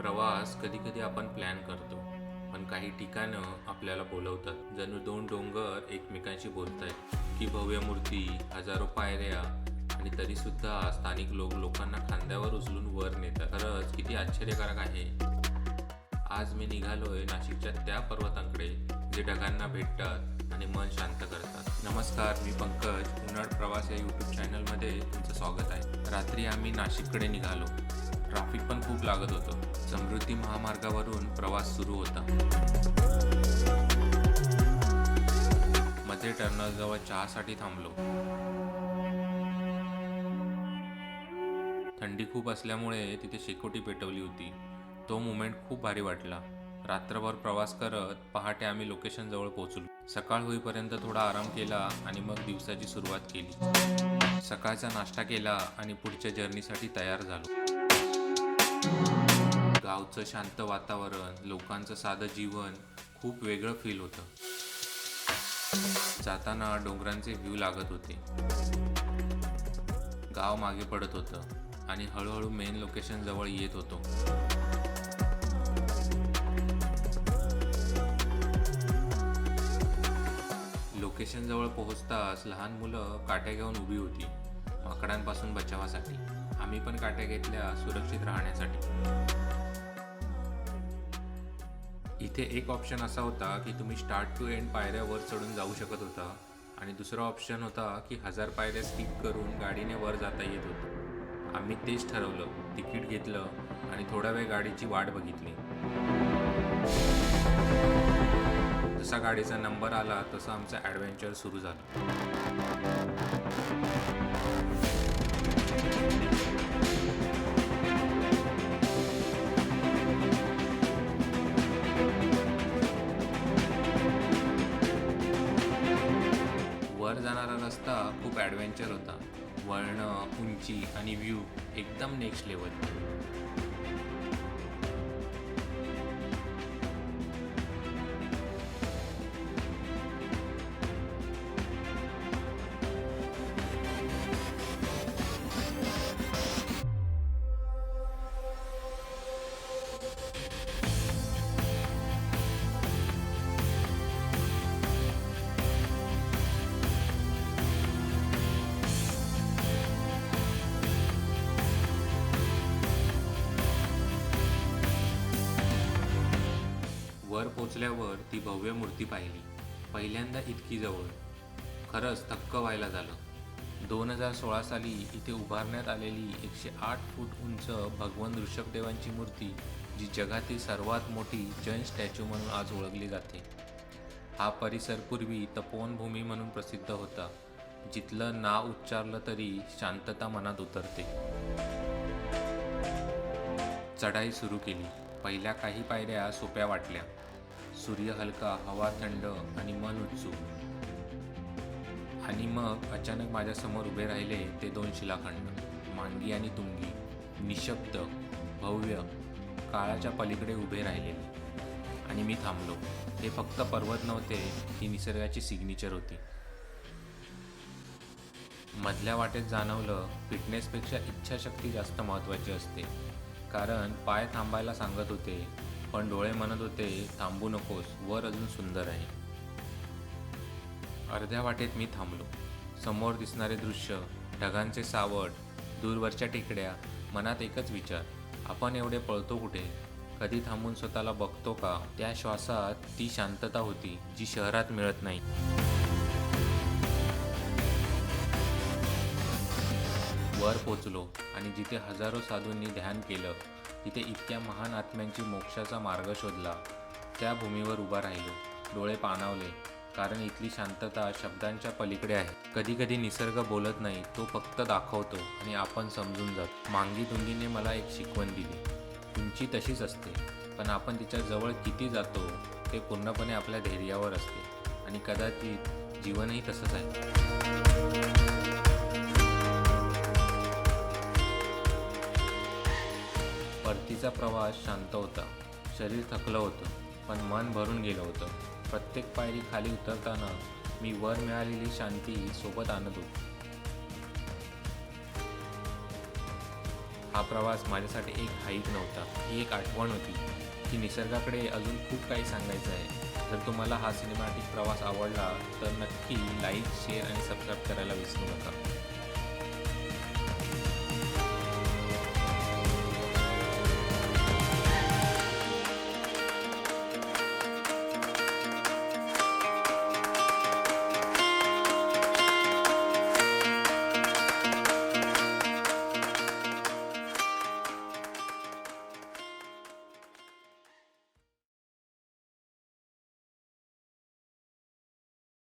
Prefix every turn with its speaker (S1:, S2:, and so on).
S1: प्रवास कधी कधी आपण प्लॅन करतो पण काही ठिकाणं आपल्याला बोलवतात. जणू दोन डोंगर एकमेकांशी बोलतायत. की भव्य मूर्ती हजारो पायऱ्या आणि तरीसुद्धा स्थानिक लोक लोकांना खांद्यावर उचलून वर नेतात. खरंच किती आश्चर्यकारक आहे. आज मी निघालोय नाशिकच्या त्या पर्वतांकडे जे ढगांना भेटतात आणि मन शांत करतात. नमस्कार मी पंकज. उन्हाळ प्रवास या यूट्यूब चॅनलमध्ये तुमचं स्वागत आहे. रात्री आम्ही नाशिककडे निघालो. ट्रॅफिक पण खूप लागत होतं. समृद्धी महामार्गावरून प्रवास सुरू होता. मध्ये टर्नलजवळ चहासाठी थांबलो. थंडी खूप असल्यामुळे तिथे शेकोटी पेटवली होती. तो मुमेंट खूप भारी वाटला. रात्रभर प्रवास करत पहाटे आम्ही लोकेशनजवळ पोहोचलो. सकाळ होईपर्यंत थोडा आराम केला आणि मग दिवसाची सुरुवात केली. सकाळचा नाश्ता केला आणि पुढच्या जर्नीसाठी तयार झालो. गावचं शांत वातावरण लोकांचं साधं जीवन खूप वेगळं फील होतं. जाताना डोंगरांचे व्ह्यू लागत होते. गाव मागे पडत होतं आणि हळूहळू मेन लोकेशन जवळ येत होतो. लोकेशन जवळ पोहोचताच लहान मुलं काट्या घेऊन उभी होती. माकडांपासून बचावासाठी. आम्ही पण काट्या घेतल्या सुरक्षित राहण्यासाठी. इथे एक ऑप्शन असा होता की तुम्ही स्टार्ट टू एंड पायऱ्या वर चढून जाऊ शकत होता आणि दुसरा ऑप्शन होता की हजार पायऱ्या स्किप करून गाडीने वर जाता येत होतं. आम्ही तेच ठरवलं तिकीट घेतलं आणि थोडा वेळ गाडीची वाट बघितली. जसा गाडीचा नंबर आला तसं आमचं ॲडव्हेंचर सुरू झालं. वर जाणारा रस्ता खूप ॲडव्हेंचर होता. वळणं उंची आणि व्ह्यू एकदम नेक्स्ट लेवल पोचल्यावर ती भव्य मूर्ती पाहिली. पहिल्यांदा इतकी जवळ. खरंच थक्क व्हायला झालं. दोन हजार सोळा साली इथे उभारण्यात आलेली एकशे आठ फूट उंच भगवान ऋषभदेवांची मूर्ती जी जगातील सर्वात मोठी जैन स्टॅच्यू म्हणून आज ओळखली जाते. हा परिसर पूर्वी तपोवनभूमी म्हणून प्रसिद्ध होता जिथलं नाव उच्चारलं तरी शांतता मनात उतरते. चढाई सुरू केली. पहिल्या काही पायऱ्या सोप्या वाटल्या. सूर्य हलका हवा थंड आणि मन उत्सुक. आणि मग अचानक माझ्यासमोर उभे राहिले ते दोन शिलाखंड मांगी आणि तुंगी निशब्द भव्य काळाच्या पलीकडे उभे राहिलेले. आणि मी थांबलो. हे फक्त पर्वत नव्हते ही निसर्गाची सिग्नेचर होती. मधल्या वाटेत जाणवलं फिटनेसपेक्षा इच्छाशक्ती जास्त महत्त्वाची असते. कारण पाय थांबायला सांगत होते पण डोळे म्हणत होते थांबू नकोस वर अजून सुंदर आहे. अर्ध्या वाटेत मी थांबलो. समोर दिसणारे दृश्य ढगांचे सावट दूरवरच्या टेकड्या मनात एकच विचार. आपण एवढे पळतो कुठे? कधी थांबून स्वतःला बघतो का? त्या श्वासात ती शांतता होती जी शहरात मिळत नाही. वर पोचलो आणि जिथे हजारो साधूंनी ध्यान केलं तिथे इतक्या महान आत्म्यांची मोक्षाचा मार्ग शोधला. त्या भूमीवर उभा राहिलो. डोळे पाणावले कारण इथली शांतता शब्दांच्या पलीकडे आहे. कधी कधी निसर्ग बोलत नाही तो फक्त दाखवतो आणि आपण समजून जातो. मांगी तुंगीने मला एक शिकवण दिली. उंची तशीच असते पण आपण तिच्या जवळ किती जातो ते पूर्णपणे आपल्या धैर्यावर असते. आणि कदाचित जीवनही तसंच आहे. परतीचा प्रवास शांत होता. शरीर थकलं होतं पण मन भरून गेलं होतं. प्रत्येक पायरी खाली उतरताना मी वर मिळालेली शांती सोबत आणत होतो. हा प्रवास माझ्यासाठी एक हाईक नव्हता ही एक आठवण होती की निसर्गाकडे अजून खूप काही सांगायचं आहे. जर तुम्हाला हा सिनेमॅटिक प्रवास आवडला तर नक्की लाईक शेअर आणि सबस्क्राईब करायला विसरू नका.